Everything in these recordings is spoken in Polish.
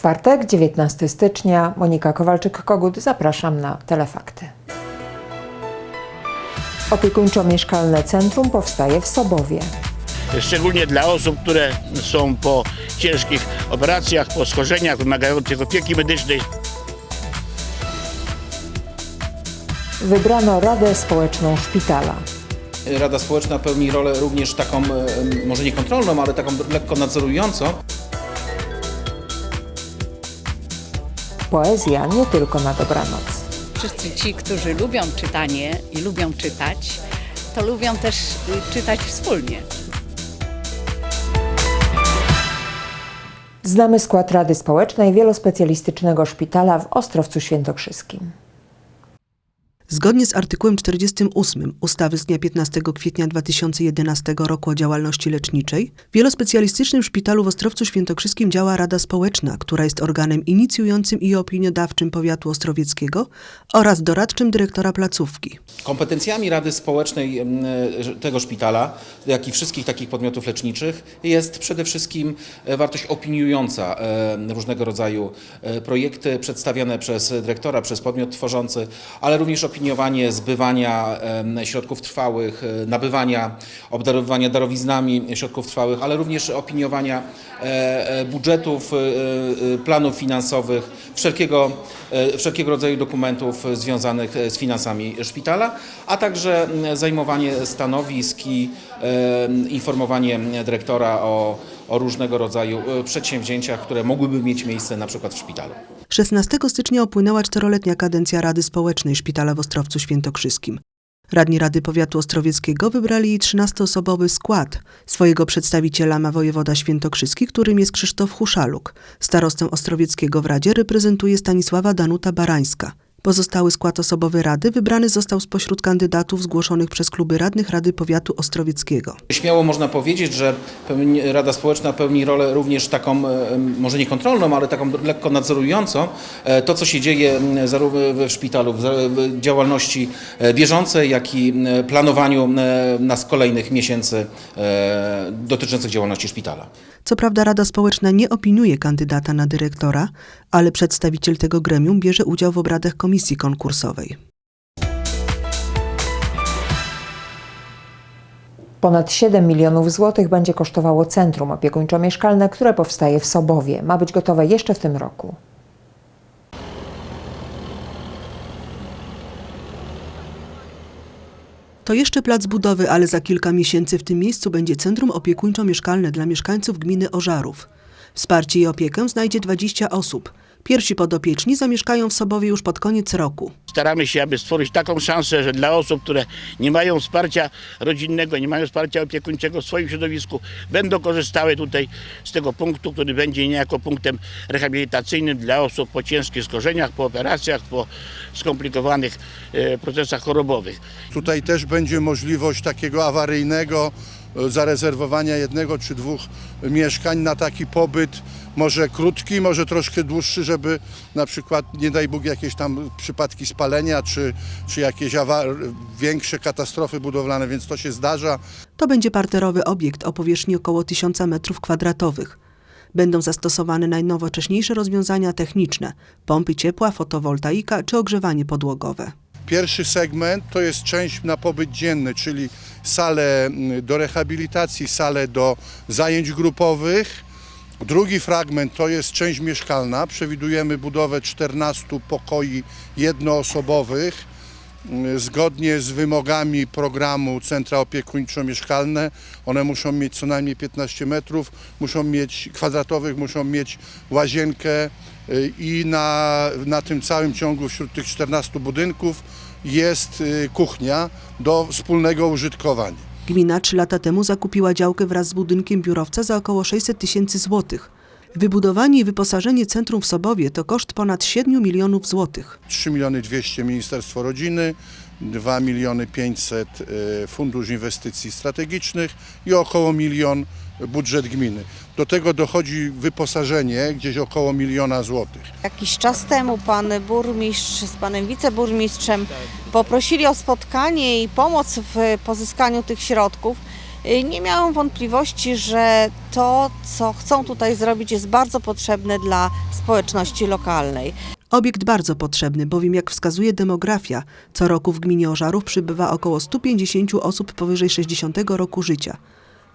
Czwartek, 19 stycznia. Monika Kowalczyk-Kogut. Zapraszam na Telefakty. Opiekuńczo-mieszkalne centrum powstaje w Sobowie. szczególnie dla osób, które są po ciężkich operacjach, po schorzeniach wymagających opieki medycznej. Wybrano Radę Społeczną Szpitala. Rada Społeczna pełni rolę również taką, e, może nie kontrolną, ale taką lekko nadzorującą. Poezja nie tylko na dobranoc. Wszyscy ci, którzy lubią czytanie i lubią czytać, to lubią też y, czytać wspólnie. Znamy skład Rady Społecznej Wielospecjalistycznego Szpitala w Ostrowcu Świętokrzyskim. Zgodnie z artykułem 48 ustawy z dnia 15 kwietnia 2011 roku o działalności leczniczej, w wielospecjalistycznym szpitalu w Ostrowcu Świętokrzyskim działa Rada Społeczna, która jest organem inicjującym i opiniodawczym powiatu ostrowieckiego oraz doradczym dyrektora placówki. Kompetencjami Rady Społecznej e, tego szpitala, jak i wszystkich takich podmiotów leczniczych, jest przede wszystkim e, wartość opiniująca e, różnego rodzaju projekty przedstawiane przez dyrektora, przez podmiot tworzący, ale również opiniowanie zbywania środków trwałych, e, nabywania, obdarowywania darowiznami środków trwałych, ale również opiniowania e, e, budżetów, planów finansowych, wszelkiego, wszelkiego rodzaju dokumentów związanych z finansami szpitala, a także zajmowanie stanowisk i informowanie dyrektora o, o różnego rodzaju przedsięwzięciach, które mogłyby mieć miejsce na przykład w szpitalu. 16 stycznia upłynęła czteroletnia kadencja Rady Społecznej Szpitala w Ostrowcu Świętokrzyskim. Radni Rady Powiatu Ostrowieckiego wybrali jej 13-osobowy skład. Swojego przedstawiciela ma wojewoda świętokrzyski, którym jest Krzysztof Huszaluk. Starostę Ostrowieckiego w Radzie reprezentuje Stanisława Danuta Barańska. Pozostały skład osobowy Rady wybrany został spośród kandydatów zgłoszonych przez kluby radnych Rady Powiatu Ostrowieckiego. Śmiało można powiedzieć, że Rada Społeczna pełni rolę również taką, e, może nie kontrolną, ale taką lekko nadzorującą. E, To, co się dzieje zarówno w szpitalu, w działalności e, bieżącej, jak i planowaniu nas kolejnych miesięcy dotyczących działalności szpitala. Co prawda Rada Społeczna nie opiniuje kandydata na dyrektora, ale przedstawiciel tego gremium bierze udział w obradach komisji konkursowej. Ponad 7 milionów złotych będzie kosztowało centrum opiekuńczo-mieszkalne, które powstaje w Sobowie. Ma być gotowe jeszcze w tym roku. To jeszcze plac budowy, ale za kilka miesięcy w tym miejscu będzie centrum opiekuńczo-mieszkalne dla mieszkańców gminy Ożarów. Wsparcie i opiekę znajdzie 20 osób. Pierwsi podopieczni zamieszkają w Sobowie już pod koniec roku. Staramy się, aby stworzyć taką szansę, że dla osób, które nie mają wsparcia rodzinnego, nie mają wsparcia opiekuńczego w swoim środowisku, będą korzystały tutaj z tego punktu, który będzie niejako punktem rehabilitacyjnym dla osób po ciężkich schorzeniach, po operacjach, po skomplikowanych e, procesach chorobowych. Tutaj też będzie możliwość takiego awaryjnego zarezerwowania jednego czy dwóch mieszkań na taki pobyt, może krótki, może troszkę dłuższy, żeby na przykład, nie daj Bóg, jakieś tam przypadki spalenia, czy, czy jakieś większe katastrofy budowlane, więc to się zdarza. To będzie parterowy obiekt o powierzchni około 1000 m2. Będą zastosowane najnowocześniejsze rozwiązania techniczne, pompy ciepła, fotowoltaika czy ogrzewanie podłogowe. Pierwszy segment to jest część na pobyt dzienny, czyli sale mm, do rehabilitacji, sale do zajęć grupowych. Drugi fragment to jest część mieszkalna. Przewidujemy budowę 14 pokoi jednoosobowych zgodnie z wymogami programu Centra Opiekuńczo-Mieszkalne. One muszą mieć co najmniej 15 metrów, muszą mieć kwadratowych, muszą mieć łazienkę y, i na, na tym całym ciągu wśród tych 14 budynków jest y, kuchnia do wspólnego użytkowania. Gmina trzy lata temu zakupiła działkę wraz z budynkiem biurowca za około 600 tysięcy złotych. Wybudowanie i wyposażenie centrum w Sobowie to koszt ponad 7 milionów złotych. 3 miliony 200 Ministerstwo Rodziny, 2 miliony 500 y, Fundusz Inwestycji Strategicznych i około milion budżet gminy. Do tego dochodzi wyposażenie gdzieś około miliona złotych. Jakiś czas temu pan burmistrz z panem wiceburmistrzem poprosili o spotkanie i pomoc w pozyskaniu tych środków. Y, nie miałam wątpliwości, że to, co chcą tutaj zrobić, jest bardzo potrzebne dla społeczności lokalnej. Obiekt bardzo potrzebny, bowiem jak wskazuje demografia, co roku w gminie Ożarów przybywa około 150 osób powyżej 60 roku życia.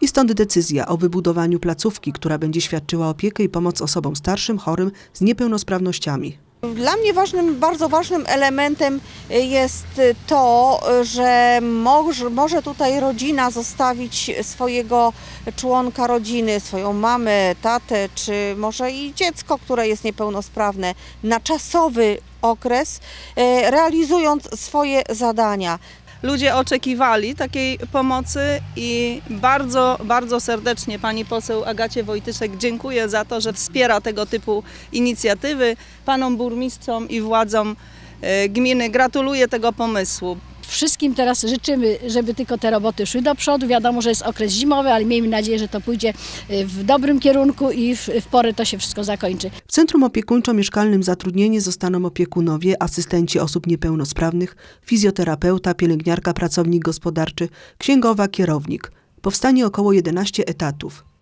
I stąd decyzja o wybudowaniu placówki, która będzie świadczyła opiekę i pomoc osobom starszym, chorym z niepełnosprawnościami. Dla mnie ważnym, bardzo ważnym elementem y, jest y, to, że może, może tutaj rodzina zostawić swojego członka rodziny, swoją mamę, tatę, czy może i dziecko, które jest niepełnosprawne, na czasowy okres, y, realizując swoje zadania. Ludzie oczekiwali takiej pomocy i bardzo, bardzo serdecznie pani poseł Agacie Wojtyszek dziękuję za to, że wspiera tego typu inicjatywy. Panom burmistrzom i władzom e, gminy gratuluję tego pomysłu. Wszystkim teraz życzymy, żeby tylko te roboty szły do przodu. Wiadomo, że jest okres zimowy, ale miejmy nadzieję, że to pójdzie y, w dobrym kierunku i w, w porę to się wszystko zakończy. W Centrum Opiekuńczo-Mieszkalnym zatrudnieni zostaną opiekunowie, asystenci osób niepełnosprawnych, fizjoterapeuta, pielęgniarka, pracownik gospodarczy, księgowa, kierownik. Powstanie około 11 etatów.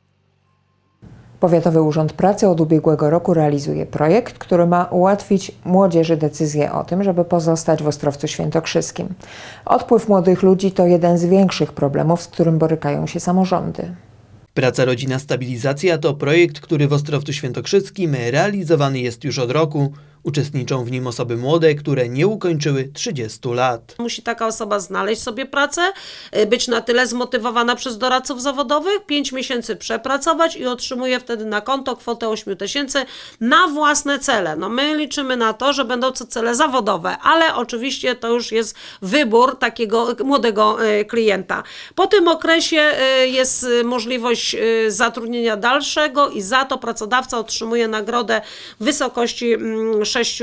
Powiatowy Urząd Pracy od ubiegłego roku realizuje projekt, który ma ułatwić młodzieży decyzję o tym, żeby pozostać w Ostrowcu Świętokrzyskim. Odpływ młodych ludzi to jeden z większych problemów, z którym borykają się samorządy. Praca Rodzina Stabilizacja to projekt, który w Ostrowcu Świętokrzyskim realizowany jest już od roku. Uczestniczą w nim osoby młode, które nie ukończyły 30 lat. Musi taka osoba znaleźć sobie pracę, y, być na tyle zmotywowana przez doradców zawodowych, 5 miesięcy przepracować i otrzymuje wtedy na konto kwotę 8 tysięcy na własne cele. No my liczymy na to, że będą to cele zawodowe, ale oczywiście to już jest wybór takiego młodego y, klienta. Po tym okresie y, jest możliwość zatrudnienia dalszego i za to pracodawca otrzymuje nagrodę w wysokości mm, 6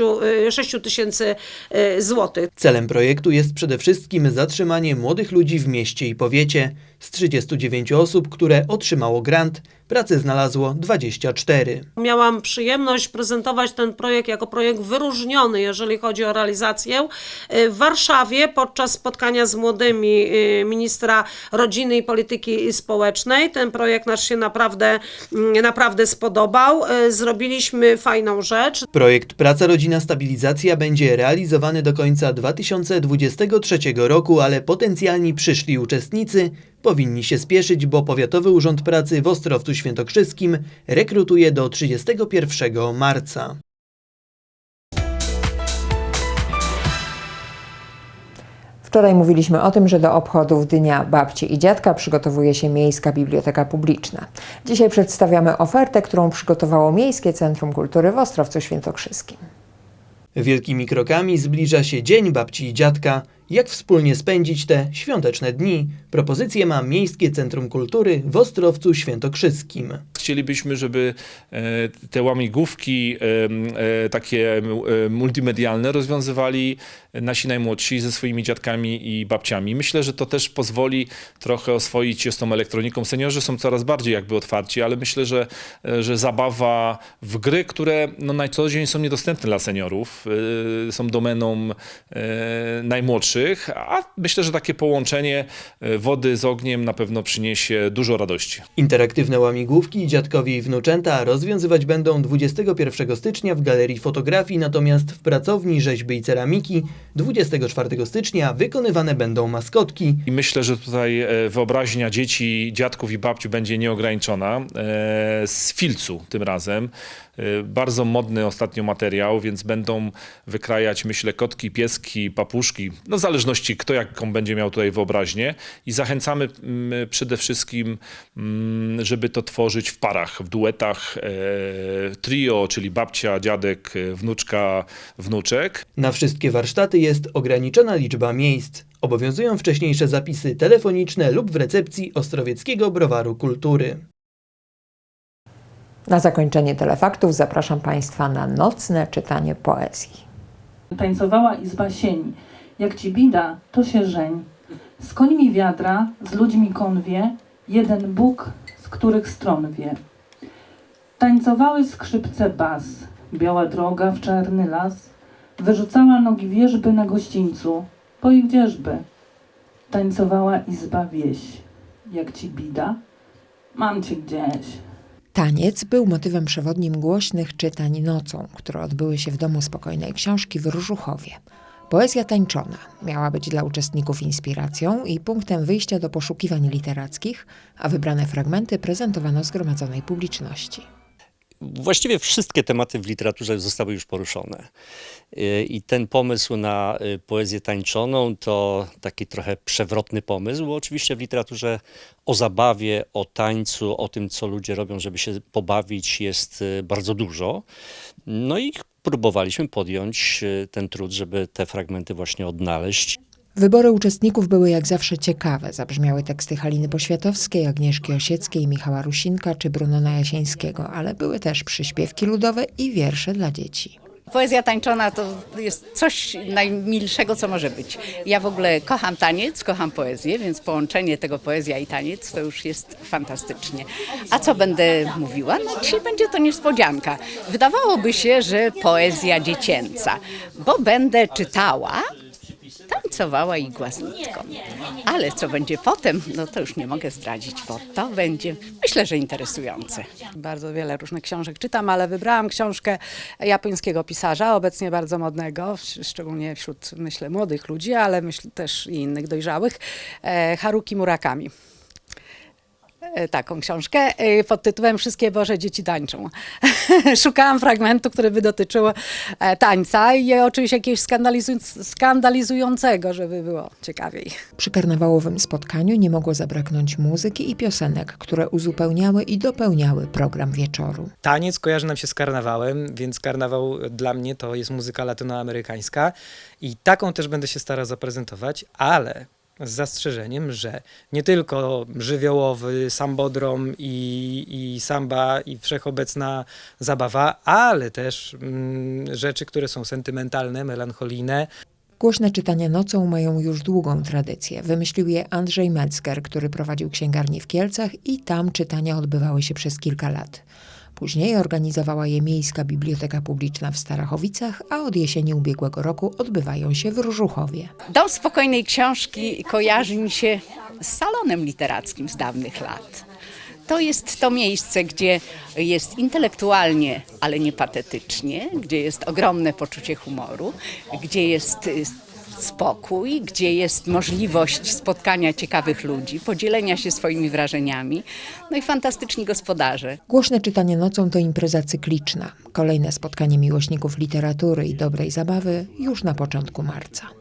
6 tysięcy y, złotych. Celem projektu jest przede wszystkim zatrzymanie młodych ludzi w mieście i powiecie. Z 39 osób, które otrzymało grant, pracę znalazło 24. Miałam przyjemność prezentować ten projekt jako projekt wyróżniony, jeżeli chodzi o realizację. Y, W Warszawie podczas spotkania z młodymi y, ministra rodziny i polityki społecznej ten projekt nasz się naprawdę, mm, naprawdę spodobał. Y, Zrobiliśmy fajną rzecz. Projekt Praca Rodzina Stabilizacja będzie realizowany do końca 2023 roku, ale potencjalni przyszli uczestnicy powinni się spieszyć, bo Powiatowy Urząd Pracy w Ostrowcu Świętokrzyskim rekrutuje do 31 marca. Wczoraj mówiliśmy o tym, że do obchodów Dnia Babci i Dziadka przygotowuje się Miejska Biblioteka Publiczna. Dzisiaj przedstawiamy ofertę, którą przygotowało Miejskie Centrum Kultury w Ostrowcu Świętokrzyskim. Wielkimi krokami zbliża się Dzień Babci i Dziadka. Jak wspólnie spędzić te świąteczne dni? Propozycje ma Miejskie Centrum Kultury w Ostrowcu Świętokrzyskim. Chcielibyśmy, żeby e, te łamigłówki e, e, takie multimedialne rozwiązywali nasi najmłodsi ze swoimi dziadkami i babciami. Myślę, że to też pozwoli trochę oswoić się z tą elektroniką. Seniorzy są coraz bardziej jakby otwarci, ale myślę, że, że zabawa w gry, które no, na co dzień są niedostępne dla seniorów, są domeną e, a myślę, że takie połączenie e, wody z ogniem na pewno przyniesie dużo radości. Interaktywne łamigłówki dziadkowie i wnuczęta rozwiązywać będą 21 stycznia w Galerii Fotografii, natomiast w pracowni rzeźby i ceramiki 24 stycznia wykonywane będą maskotki. I myślę, że tutaj e, wyobraźnia dzieci, dziadków i babci będzie nieograniczona. E, Z filcu tym razem. Bardzo modny ostatnio materiał, więc będą wykrajać, myślę, kotki, pieski, papuszki, no zależności kto jaką będzie miał tutaj wyobraźnię. I zachęcamy mm, przede wszystkim, mm, żeby to tworzyć w parach, w duetach, e, trio, czyli babcia, dziadek, wnuczka, wnuczek. Na wszystkie warsztaty jest ograniczona liczba miejsc. Obowiązują wcześniejsze zapisy telefoniczne lub w recepcji Ostrowieckiego Browaru Kultury. Na zakończenie telefaktów zapraszam Państwa na nocne czytanie poezji. Tańcowała izba sieni. Jak ci bida, to się żeń. Z końmi wiadra, z ludźmi konwie, jeden Bóg, z których stron wie. Tańcowały skrzypce bas, biała droga w czarny las, wyrzucała nogi wierzby na gościńcu, po ich wierzby. Tańcowała izba wieś. jak ci bida, mam cię gdzieś. Taniec był motywem przewodnim głośnych czytań nocą, które odbyły się w Domu Spokojnej Książki w Różuchowie. Poezja tańczona miała być dla uczestników inspiracją i punktem wyjścia do poszukiwań literackich, a wybrane fragmenty prezentowano zgromadzonej publiczności. Właściwie wszystkie tematy w literaturze zostały już poruszone. Y, I ten pomysł na y, poezję tańczoną to taki trochę przewrotny pomysł, bo oczywiście w literaturze o zabawie, o tańcu, o tym, co ludzie robią, żeby się pobawić, jest y, bardzo dużo. No i próbowaliśmy podjąć ten trud, żeby te fragmenty właśnie odnaleźć. Wybory uczestników były jak zawsze ciekawe. Zabrzmiały teksty Haliny Poświatowskiej, Agnieszki Osieckiej, Michała Rusinka czy Brunona Jasińskiego, ale były też przyśpiewki ludowe i wiersze dla dzieci. Poezja tańczona to jest coś najmilszego, co może być. Ja w ogóle kocham taniec, kocham poezję, więc połączenie tego poezja i taniec to już jest fantastycznie. A co będę mówiła? No dzisiaj będzie to niespodzianka. Wydawałoby się, że poezja dziecięca, bo będę czytała, tańcowała i głazniczką. Ale co będzie potem, no to już nie mogę zdradzić, bo to będzie, myślę, że interesujące. Bardzo wiele różnych książek czytam, ale wybrałam książkę japońskiego pisarza, obecnie bardzo modnego, sz- szczególnie wśród, myślę, młodych ludzi, ale myślę też i innych dojrzałych, e, Haruki Murakami. E, Taką książkę e, pod tytułem Wszystkie Boże Dzieci tańczą. Szukałam fragmentu, który by dotyczył e, tańca i oczywiście jakiegoś skandalizuj- skandalizującego, żeby było ciekawiej. Przy karnawałowym spotkaniu nie mogło zabraknąć muzyki i piosenek, które uzupełniały i dopełniały program wieczoru. Taniec kojarzy nam się z karnawałem, więc karnawał dla mnie to jest muzyka latynoamerykańska i taką też będę się starał zaprezentować, ale z zastrzeżeniem, że nie tylko żywiołowy sambodrom i, i samba i wszechobecna zabawa, ale też mm, rzeczy, które są sentymentalne, melancholijne, Głośne czytania nocą mają już długą tradycję. Wymyślił je Andrzej Metzger, który prowadził księgarnię w Kielcach i tam czytania odbywały się przez kilka lat. Później organizowała je Miejska Biblioteka Publiczna w Starachowicach, a od jesieni ubiegłego roku odbywają się w Różuchowie. Dom Spokojnej Książki kojarzy mi się z salonem literackim z dawnych lat. To jest to miejsce, gdzie jest intelektualnie, ale nie patetycznie, gdzie jest ogromne poczucie humoru, gdzie jest spokój, gdzie jest możliwość spotkania ciekawych ludzi, podzielenia się swoimi wrażeniami, no i fantastyczni gospodarze. Głośne czytanie nocą to impreza cykliczna. Kolejne spotkanie miłośników literatury i dobrej zabawy już na początku marca.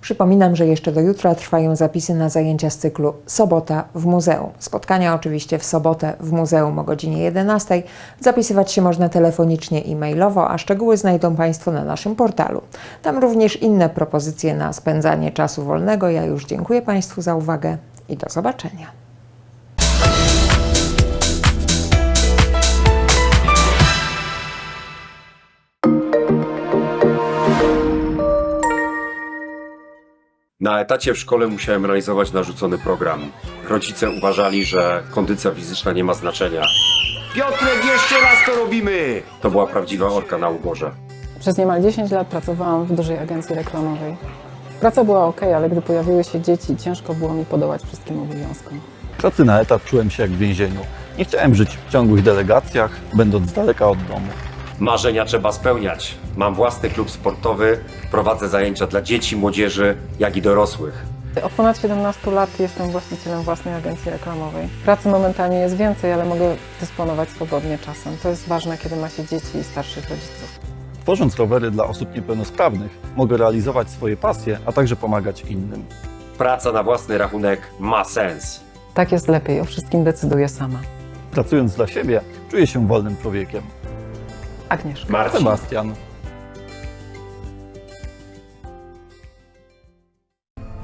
Przypominam, że jeszcze do jutra trwają zapisy na zajęcia z cyklu Sobota w Muzeum. Spotkania oczywiście w sobotę w muzeum o godzinie 11. Zapisywać się można telefonicznie i mailowo, a szczegóły znajdą Państwo na naszym portalu. Tam również inne propozycje na spędzanie czasu wolnego. Ja już dziękuję Państwu za uwagę i do zobaczenia. Na etacie w szkole musiałem realizować narzucony program. Rodzice uważali, że kondycja fizyczna nie ma znaczenia. Piotrek, jeszcze raz to robimy! To była prawdziwa orka na ugorze. Przez niemal 10 lat pracowałam w dużej agencji reklamowej. Praca była ok, ale gdy pojawiły się dzieci, ciężko było mi podołać wszystkim obowiązkom. pracy na etat czułem się jak w więzieniu. Nie chciałem żyć w ciągłych delegacjach, będąc z daleka od domu. Marzenia trzeba spełniać. Mam własny klub sportowy, prowadzę zajęcia dla dzieci, młodzieży, jak i dorosłych. Od ponad 17 lat jestem właścicielem własnej agencji reklamowej. Pracy momentalnie jest więcej, ale mogę dysponować swobodnie czasem. To jest ważne, kiedy ma się dzieci i starszych rodziców. Tworząc rowery dla osób niepełnosprawnych, mogę realizować swoje pasje, a także pomagać innym. Praca na własny rachunek ma sens. Tak jest lepiej, o wszystkim decyduję sama. Pracując dla siebie, czuję się wolnym człowiekiem. Agnieszka. Marcin. Sebastian.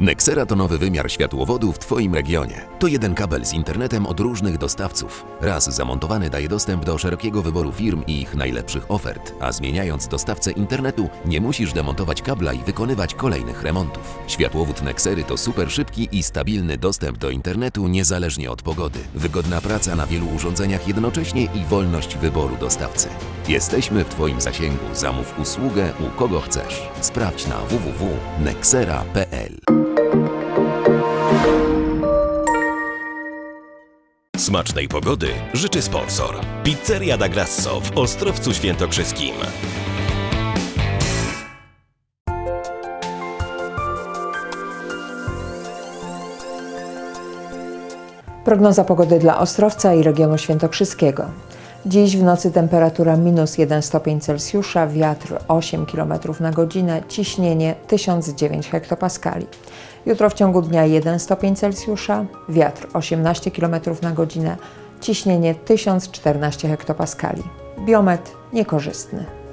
Nexera to nowy wymiar światłowodu w Twoim regionie. To jeden kabel z internetem od różnych dostawców. Raz zamontowany daje dostęp do szerokiego wyboru firm i ich najlepszych ofert, a zmieniając dostawcę internetu nie musisz demontować kabla i wykonywać kolejnych remontów. Światłowód Nexery to super szybki i stabilny dostęp do internetu niezależnie od pogody. Wygodna praca na wielu urządzeniach jednocześnie i wolność wyboru dostawcy. Jesteśmy w Twoim zasięgu. Zamów usługę u kogo chcesz. Sprawdź na www.nexera.pl Smacznej pogody życzy sponsor. Pizzeria da Grasso w Ostrowcu Świętokrzyskim. Prognoza pogody dla Ostrowca i regionu świętokrzyskiego. Dziś w nocy temperatura minus 1 stopień Celsjusza, wiatr 8 km na godzinę, ciśnienie 1009 hektopaskali. Jutro w ciągu dnia 1 stopień Celsjusza, wiatr 18 km na godzinę, ciśnienie 1014 hektopaskali. Biometr niekorzystny.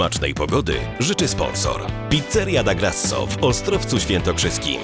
Smacznej pogody życzy sponsor. Pizzeria da Grasso w Ostrowcu Świętokrzyskim.